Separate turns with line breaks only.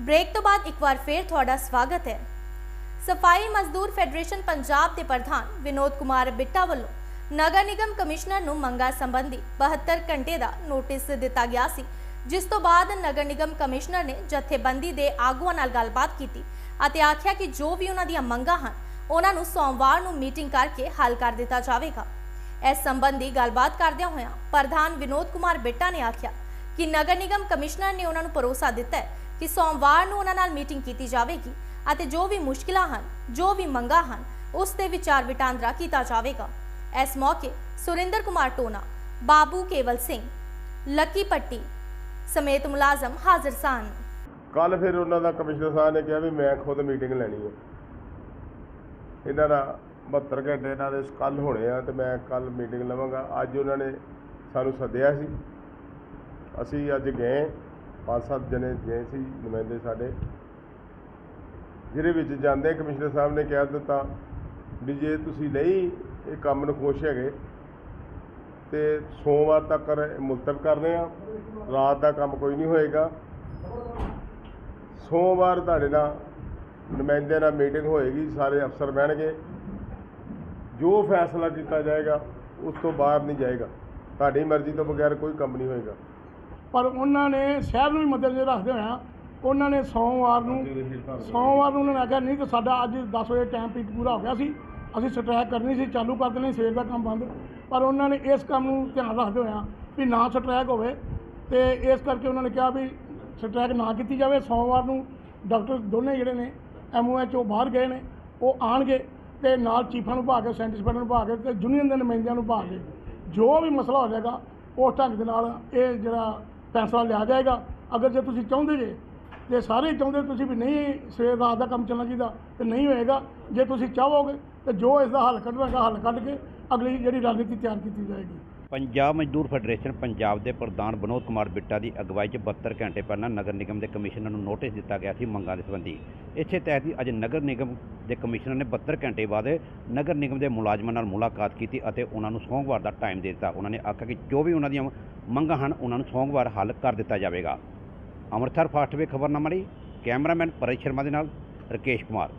Break ਤੋਂ ਬਾਅਦ ਇੱਕ ਵਾਰ ਫੇਰ ਤੁਹਾਡਾ ਸਵਾਗਤ ਹੈ। ਸਫ਼ਾਈ ਮਜ਼ਦੂਰ ਫੈਡਰੇਸ਼ਨ ਪੰਜਾਬ ਦੇ ਪ੍ਰਧਾਨ ਵਿਨੋਦ ਕੁਮਾਰ ਬਿੱਟਾ ਵੱਲੋਂ ਨਗਰ ਨਿਗਮ ਕਮਿਸ਼ਨਰ ਨੂੰ ਮੰਗਾ ਸੰਬੰਧੀ 72 ਘੰਟੇ ਦਾ ਨੋਟਿਸ ਦਿੱਤਾ ਗਿਆ ਸੀ, ਜਿਸ ਤੋਂ ਬਾਅਦ ਨਗਰ ਨਿਗਮ ਕਮਿਸ਼ਨਰ ਨੇ ਜਥੇਬੰਦੀ ਦੇ ਆਗੂਆਂ ਨਾਲ ਗੱਲਬਾਤ ਕੀਤੀ ਅਤੇ ਆਖਿਆ ਕਿ ਜੋ ਵੀ ਉਹਨਾਂ ਦੀਆਂ ਮੰਗਾਂ ਹਨ, ਉਹਨਾਂ ਨੂੰ ਸੋਮਵਾਰ ਨੂੰ ਮੀਟਿੰਗ ਕਰਕੇ ਹੱਲ ਕਰ ਦਿੱਤਾ ਜਾਵੇਗਾ। ਇਸ ਸੰਬੰਧੀ ਗੱਲਬਾਤ ਕਰਦਿਆਂ ਹੋਇਆਂ ਪ੍ਰਧਾਨ ਵਿਨੋਦ ਕੁਮਾਰ ਬਿੱਟਾ ਨੇ ਆਖਿਆ ਕਿ ਨਗਰ ਨਿਗਮ ਕਮਿਸ਼ਨਰ ਨੇ ਉਹਨਾਂ ਨੂੰ ਭਰੋਸਾ ਦਿੱਤਾ ਹੈ ਕਿ ਸੋਮਵਾਰ ਨੂੰ ਉਹਨਾਂ ਨਾਲ ਮੀਟਿੰਗ ਕੀਤੀ ਜਾਵੇਗੀ ਅਤੇ ਜੋ ਵੀ ਮੁਸ਼ਕਿਲਾਂ ਹਨ, ਜੋ ਵੀ ਮੰਗਾਂ ਹਨ, ਉਸ ਤੇ ਵਿਚਾਰ ਵਟਾਂਦਰਾ ਕੀਤਾ ਜਾਵੇਗਾ। ਇਸ ਮੌਕੇ ਸੁਰਿੰਦਰ ਕੁਮਾਰ ਟੋਨਾ, ਬਾਬੂ ਕੇਵਲ ਸਿੰਘ, ਲੱਕੀ ਪੱਟੀ ਸਮੇਤ ਮੁਲਾਜ਼ਮ ਹਾਜ਼ਰ ਸਨ।
ਕੱਲ ਫਿਰ ਉਹਨਾਂ ਦਾ ਕਮਿਸ਼ਨਰ ਸਾਹਿਬ ਨੇ ਕਿਹਾ ਵੀ ਮੈਂ ਖੁਦ ਮੀਟਿੰਗ ਲੈਣੀ ਹੈ। ਇਹਨਾਂ ਦਾ 72 ਘੰਟੇ ਇਹਨਾਂ ਦੇ ਕੱਲ ਹੋਣੇ ਆ ਤੇ ਮੈਂ ਕੱਲ ਮੀਟਿੰਗ ਲਵਾਂਗਾ। ਅੱਜ ਉਹਨਾਂ ਨੇ ਸਾਨੂੰ ਸੱਦਿਆ ਸੀ। ਅਸੀਂ ਅੱਜ ਗਏ। ਪੰਜ ਸੱਤ ਜਣੇ ਗਏ ਸੀ ਨੁਮਾਇੰਦੇ ਸਾਡੇ, ਜਿਹਦੇ ਵਿੱਚ ਜਾਂਦੇ ਕਮਿਸ਼ਨਰ ਸਾਹਿਬ ਨੇ ਕਹਿ ਦਿੱਤਾ ਵੀ ਜੇ ਤੁਸੀਂ ਨਹੀਂ ਇਹ ਕੰਮ ਨੂੰ ਖੁਸ਼ ਹੈਗੇ, ਤੇ ਸੋਮਵਾਰ ਤੱਕ ਮੁਲਤਵ ਕਰਨੇ ਆ ਰਾਤ ਦਾ ਕੰਮ ਕੋਈ ਨਹੀਂ ਹੋਏਗਾ। ਸੋਮਵਾਰ ਤੁਹਾਡੇ ਨਾਲ ਨੁਮਾਇੰਦਿਆਂ ਨਾਲ ਮੀਟਿੰਗ ਹੋਏਗੀ, ਸਾਰੇ ਅਫਸਰ ਬਹਿਣਗੇ। ਜੋ ਫੈਸਲਾ ਕੀਤਾ ਜਾਏਗਾ, ਉਸ ਤੋਂ ਬਾਹਰ ਨਹੀਂ ਜਾਏਗਾ। ਤੁਹਾਡੀ ਮਰਜ਼ੀ ਤੋਂ ਬਗੈਰ ਕੋਈ ਕੰਮ ਨਹੀਂ ਹੋਏਗਾ।
ਪਰ ਉਹਨਾਂ ਨੇ ਸ਼ਹਿਰ ਨੂੰ ਵੀ ਮੱਦੇਨਜ਼ਰ ਰੱਖਦੇ ਹੋਇਆ ਉਹਨਾਂ ਨੇ ਸੋਮਵਾਰ ਨੂੰ ਸੋਮਵਾਰ ਨੂੰ ਉਹਨਾਂ ਨੇ ਆਖਿਆ ਨਹੀਂ ਤਾਂ ਸਾਡਾ ਅੱਜ 10 ਵਜੇ ਟਾਈਮ ਪੀਟ ਪੂਰਾ ਹੋ ਗਿਆ ਸੀ ਅਸੀਂ ਸਟ੍ਰੈਕ ਕਰਨੀ ਸੀ ਚਾਲੂ ਕਰ ਦੇਣੀ ਸਵੇਰ ਦਾ ਕੰਮ ਬੰਦ। ਪਰ ਉਹਨਾਂ ਨੇ ਇਸ ਕੰਮ ਨੂੰ ਧਿਆਨ ਰੱਖਦੇ ਹੋਇਆ ਵੀ ਨਾ ਸਟ੍ਰੈਕ ਹੋਵੇ ਤੇ ਇਸ ਕਰਕੇ ਉਹਨਾਂ ਨੇ ਕਿਹਾ ਵੀ ਸਟ੍ਰੈਕ ਨਾ ਕੀਤੀ ਜਾਵੇ। ਸੋਮਵਾਰ ਨੂੰ ਡਾਕਟਰ ਦੋਨੇ ਜਿਹੜੇ ਨੇ ਐਮਓਐਚ ਬਾਹਰ ਗਏ ਨੇ ਉਹ ਆਣਗੇ ਤੇ ਨਾਲ ਚੀਫਾਂ ਨੂੰ ਭਾ ਕੇ ਸਾਇੰਟਿਸਟ ਨੂੰ ਭਾ ਕੇ ਤੇ ਯੂਨੀਅਨ ਦੇ ਨੁਮਾਇੰਦਿਆਂ ਨੂੰ ਭਾ ਕੇ ਜੋ ਵੀ ਮਸਲਾ ਹੋ ਜਾਏਗਾ ਉਸ ਢੰਗ ਦੇ ਨਾਲ ਇਹ ਜਿਹੜਾ ਫੈਸਲਾ ਲਿਆ ਜਾਏਗਾ। ਅਗਰ ਜੇ ਤੁਸੀਂ ਚਾਹੁੰਦੇ ਜੇ ਜੇ ਸਾਰੇ ਚਾਹੁੰਦੇ ਤੁਸੀਂ ਵੀ ਨਹੀਂ ਸਵੇਰ ਰਾਤ ਦਾ ਕੰਮ ਚੱਲਣਾ ਚਾਹੀਦਾ, ਤੇ ਨਹੀਂ ਹੋਏਗਾ। ਜੇ ਤੁਸੀਂ ਚਾਹੋਗੇ, ਤੇ ਜੋ ਇਸ ਦਾ ਹੱਲ ਕੱਢਣਾ ਹੈਗਾ, ਹੱਲ ਕੱਢ ਕੇ ਅਗਲੀ ਜਿਹੜੀ ਰਣਨੀਤੀ ਤਿਆਰ ਕੀਤੀ ਜਾਏਗੀ।
ਪੰਜਾਬ ਮਜ਼ਦੂਰ ਫੈਡਰੇਸ਼ਨ ਪੰਜਾਬ ਦੇ ਪ੍ਰਧਾਨ ਵਿਨੋਦ ਕੁਮਾਰ ਬਿੱਟਾ ਦੀ ਅਗਵਾਈ 'ਚ 72 ਘੰਟੇ ਪਹਿਲਾਂ ਨਗਰ ਨਿਗਮ ਦੇ ਕਮਿਸ਼ਨਰ ਨੂੰ ਨੋਟਿਸ ਦਿੱਤਾ ਗਿਆ ਸੀ ਮੰਗਾਂ ਦੇ ਸੰਬੰਧੀ। ਇਸੇ ਤਹਿਤ ਹੀ ਅੱਜ ਨਗਰ ਨਿਗਮ ਦੇ ਕਮਿਸ਼ਨਰ ਨੇ 72 ਘੰਟੇ ਬਾਅਦ ਨਗਰ ਨਿਗਮ ਦੇ ਮੁਲਾਜ਼ਮਾਂ ਨਾਲ ਮੁਲਾਕਾਤ ਕੀਤੀ ਅਤੇ ਉਹਨਾਂ ਨੂੰ ਸੋਮਵਾਰ ਦਾ ਟਾਈਮ ਦੇ ਦਿੱਤਾ। ਉਹਨਾਂ ਨੇ ਆਖਿਆ ਕਿ ਜੋ ਵੀ ਉਹਨਾਂ ਦੀਆਂ ਮੰਗਾਂ ਹਨ, ਉਹਨਾਂ ਨੂੰ ਸੋਮਵਾਰ ਹੱਲ ਕਰ ਦਿੱਤਾ ਜਾਵੇਗਾ। ਅੰਮ੍ਰਿਤਸਰ ਫਾਸਟਵੇ ਖਬਰਨਾਮਾ ਲਈ ਕੈਮਰਾਮੈਨ ਪਰੇਸ਼ ਸ਼ਰਮਾ ਦੇ ਨਾਲ ਰਕੇਸ਼ ਕੁਮਾਰ।